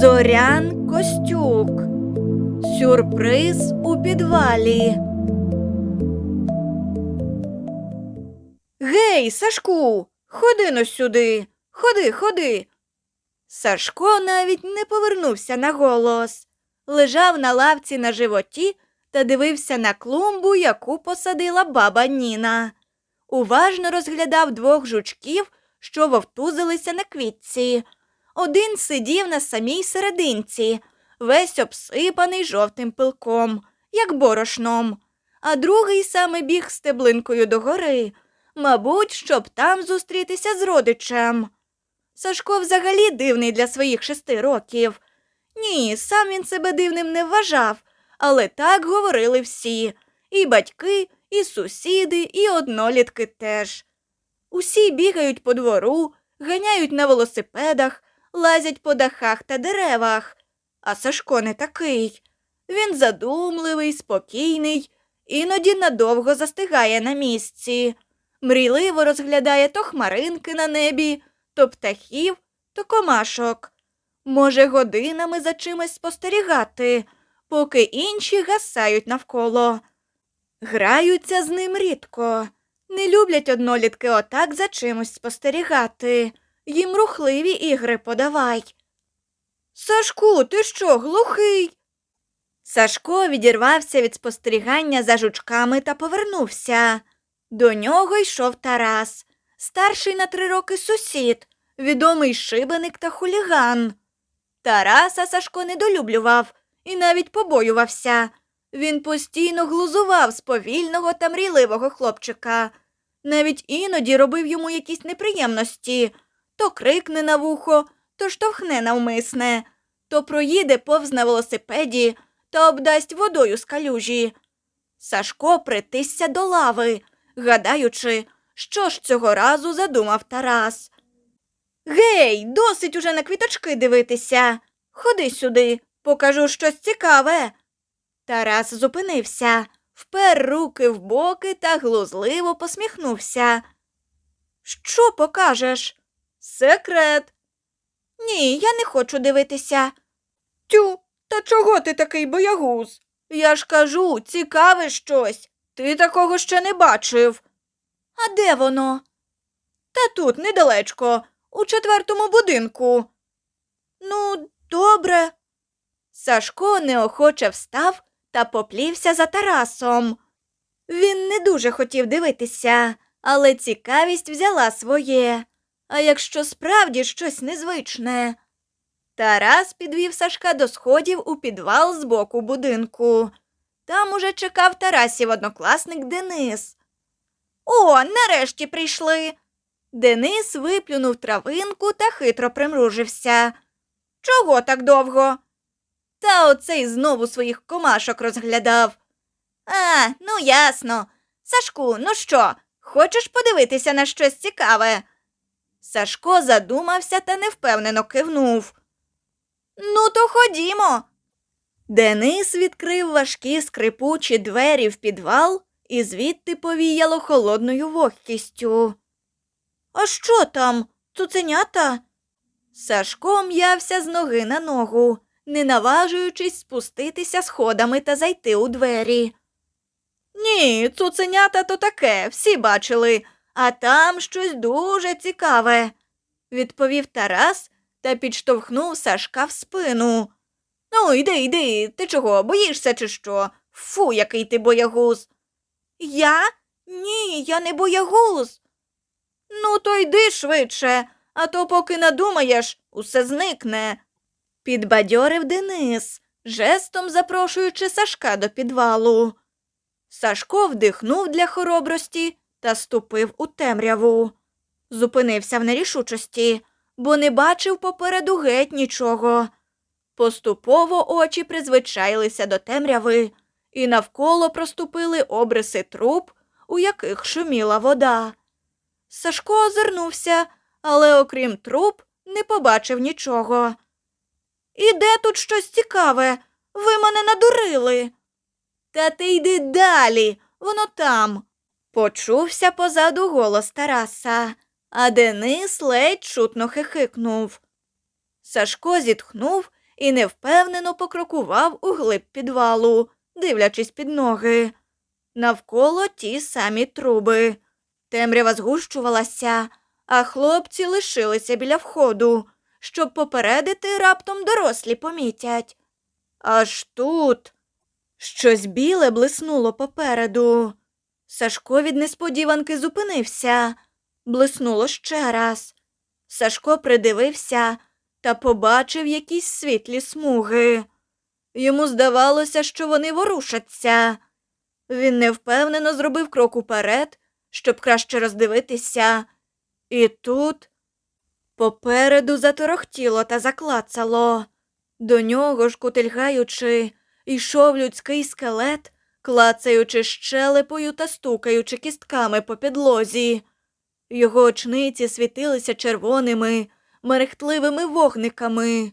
Зорян Костюк. Сюрприз у підвалі. Гей, Сашку, ходи но сюди. Ходи, ходи. Сашко навіть не повернувся на голос. Лежав на лавці на животі та дивився на клумбу, яку посадила баба Ніна. Уважно розглядав двох жучків, що вовтузилися на квітці. Один сидів на самій серединці, весь обсипаний жовтим пилком, як борошном, а другий саме біг стеблинкою догори, мабуть, щоб там зустрітися з родичем. Сашко взагалі дивний для своїх шести років. Ні, сам він себе дивним не вважав, але так говорили всі і батьки, і сусіди, і однолітки теж. Усі бігають по двору, ганяють на велосипедах, лазять по дахах та деревах. А Сашко не такий. Він задумливий, спокійний, іноді надовго застигає на місці, мрійливо розглядає то хмаринки на небі, то птахів, то комашок. Може годинами за чимось спостерігати, поки інші гасають навколо. Граються з ним рідко. Не люблять однолітки отак за чимось спостерігати. Їм рухливі ігри подавай. Сашку, ти що, глухий? Сашко відірвався від спостерігання за жучками та повернувся. До нього йшов Тарас, старший на три роки сусід, відомий шибеник та хуліган. Тараса Сашко недолюблював і навіть побоювався. Він постійно глузував з повільного та мрійливого хлопчика. Навіть іноді робив йому якісь неприємності то крикне на вухо, то штовхне навмисне, то проїде повз на велосипеді та обдасть водою з калюжі. Сашко притисся до лави, гадаючи, що ж цього разу задумав Тарас. Гей, досить уже на квіточки дивитися. Ходи сюди, покажу щось цікаве. Тарас зупинився, впер руки в боки та глузливо посміхнувся. Що покажеш? Секрет. Ні, я не хочу дивитися. Тю, та чого ти такий боягуз? Я ж кажу, цікаве щось. Ти такого ще не бачив. А де воно? Та тут недалечко, у четвертому будинку. Ну, добре. Сашко неохоче встав та поплівся за Тарасом. Він не дуже хотів дивитися, але цікавість взяла своє. А якщо справді щось незвичне. Тарас підвів Сашка до сходів у підвал з боку будинку. Там уже чекав Тарасів однокласник Денис. О, нарешті прийшли. Денис виплюнув травинку та хитро примружився. Чого так довго? Та оцей знову своїх комашок розглядав. А, ну ясно. Сашку, ну що, хочеш подивитися на щось цікаве? Сашко задумався та невпевнено кивнув. Ну, то ходімо. Денис відкрив важкі скрипучі двері в підвал і звідти повіяло холодною вогкістю. А що там, цуценята? Сашко м'явся з ноги на ногу, не наважуючись спуститися сходами та зайти у двері. Ні, цуценята то таке, всі бачили, а там щось дуже цікаве, відповів Тарас та підштовхнув Сашка в спину. Ну, йди, йди, ти чого, боїшся, чи що? Фу, який ти боягуз. Я? Ні, я не боягуз. Ну, то йди швидше, а то поки надумаєш, усе зникне. Підбадьорив Денис, жестом запрошуючи Сашка до підвалу. Сашко вдихнув для хоробрості та ступив у темряву. Зупинився в нерішучості, бо не бачив попереду геть нічого. Поступово очі призвичаїлися до темряви, і навколо проступили обриси труб, у яких шуміла вода. Сашко озирнувся, але окрім труб не побачив нічого. І де тут щось цікаве? Ви мене надурили. Та ти йди далі, воно там. Почувся позаду голос Тараса, а Денис ледь чутно хихикнув. Сашко зітхнув і невпевнено покрокував у глиб підвалу, дивлячись під ноги. Навколо ті самі труби. Темрява згущувалася, а хлопці лишилися біля входу, щоб попередити раптом дорослі помітять. Аж тут щось біле блиснуло попереду. Сашко від несподіванки зупинився, блиснуло ще раз. Сашко придивився та побачив якісь світлі смуги. Йому здавалося, що вони ворушаться. Він невпевнено зробив крок уперед, щоб краще роздивитися. І тут попереду заторохтіло та заклацало. До нього ж, кутильгаючи, йшов людський скелет, клацаючи щелепою та стукаючи кістками по підлозі. Його очниці світилися червоними, мерехтливими вогниками.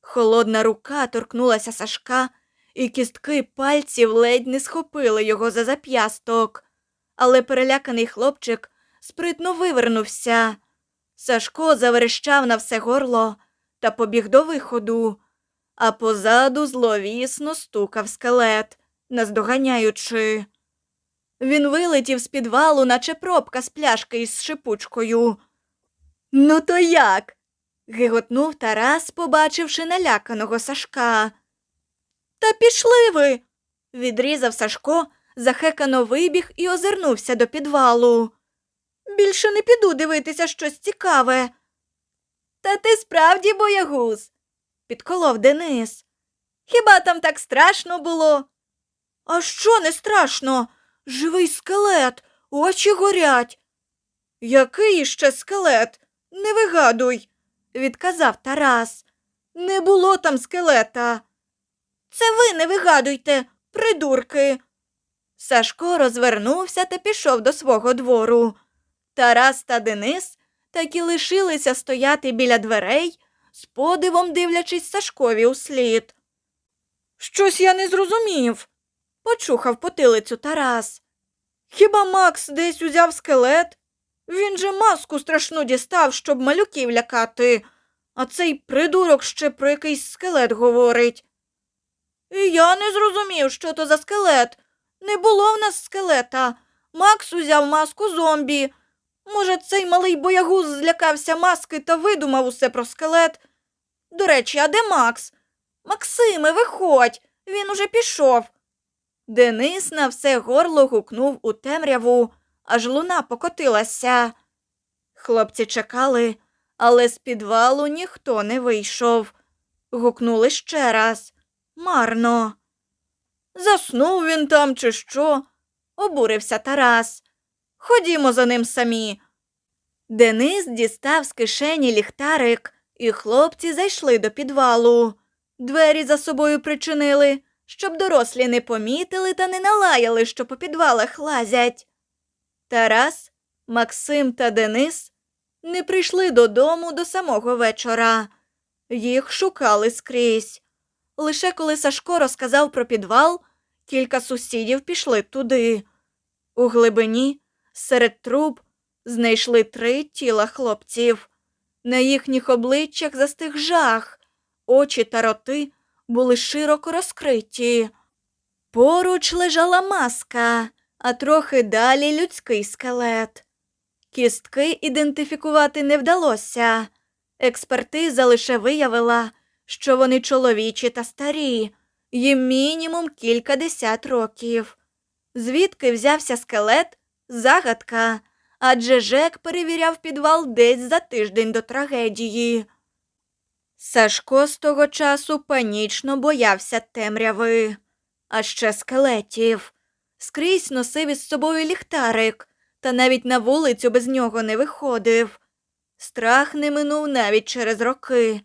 Холодна рука торкнулася Сашка, і кістки пальців ледь не схопили його за зап'ясток. Але переляканий хлопчик спритно вивернувся. Сашко заверещав на все горло та побіг до виходу, а позаду зловісно стукав скелет, наздоганяючи. Він вилетів з підвалу, наче пробка з пляшки із шипучкою. Ну, то як? гиготнув Тарас, побачивши наляканого Сашка. Та пішли ви. відрізав Сашко, захекано вибіг і озирнувся до підвалу. Більше не піду дивитися щось цікаве. Та ти справді боягуз, підколов Денис. Хіба там так страшно було? А що не страшно? Живий скелет, очі горять. Який ще скелет? Не вигадуй, відказав Тарас. Не було там скелета. Це ви не вигадуйте, придурки. Сашко розвернувся та пішов до свого двору. Тарас та Денис так і лишилися стояти біля дверей, з подивом дивлячись Сашкові услід. Щось я не зрозумів, почухав потилицю Тарас. Хіба Макс десь узяв скелет? Він же маску страшну дістав, щоб малюків лякати, а цей придурок ще про якийсь скелет говорить. І я не зрозумів, що то за скелет. Не було в нас скелета. Макс узяв маску зомбі. Може, цей малий боягуз злякався маски та видумав усе про скелет. До речі, а де Макс? Максиме, виходь, він уже пішов. Денис на все горло гукнув у темряву, аж луна покотилася. Хлопці чекали, але з підвалу ніхто не вийшов. Гукнули ще раз. Марно. Заснув він там, чи що? обурився Тарас. Ходімо за ним самі. Денис дістав з кишені ліхтарик, і хлопці зайшли до підвалу. Двері за собою причинили, щоб дорослі не помітили та не налаяли, що по підвалах лазять. Тарас, Максим та Денис не прийшли додому до самого вечора. Їх шукали скрізь. Лише коли Сашко розказав про підвал, кілька сусідів пішли туди. У глибині, серед труб, знайшли три тіла хлопців. На їхніх обличчях застиг жах, очі та роти були широко розкриті. Поруч лежала маска, а трохи далі людський скелет. Кістки ідентифікувати не вдалося. Експертиза лише виявила, що вони чоловічі та старі, їм мінімум кількадесят років. Звідки взявся скелет? Загадка, адже Жек перевіряв підвал десь за тиждень до трагедії. Сашко з того часу панічно боявся темряви, а ще скелетів. Скрізь носив із собою ліхтарик, та навіть на вулицю без нього не виходив. Страх не минув навіть через роки.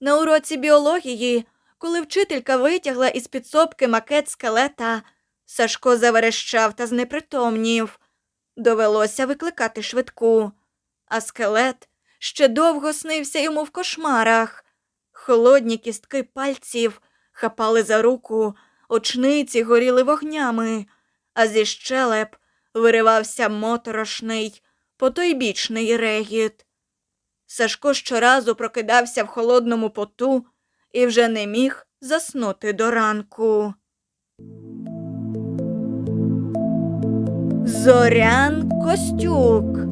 На уроці біології, коли вчителька витягла із підсобки макет скелета, Сашко заверещав та знепритомнів. Довелося викликати швидку, а скелет ще довго снився йому в кошмарах. Холодні кістки пальців хапали за руку, очниці горіли вогнями, а зі щелеп виривався моторошний, потойбічний регіт. Сашко щоразу прокидався в холодному поту і вже не міг заснути до ранку. Зорян Костюк.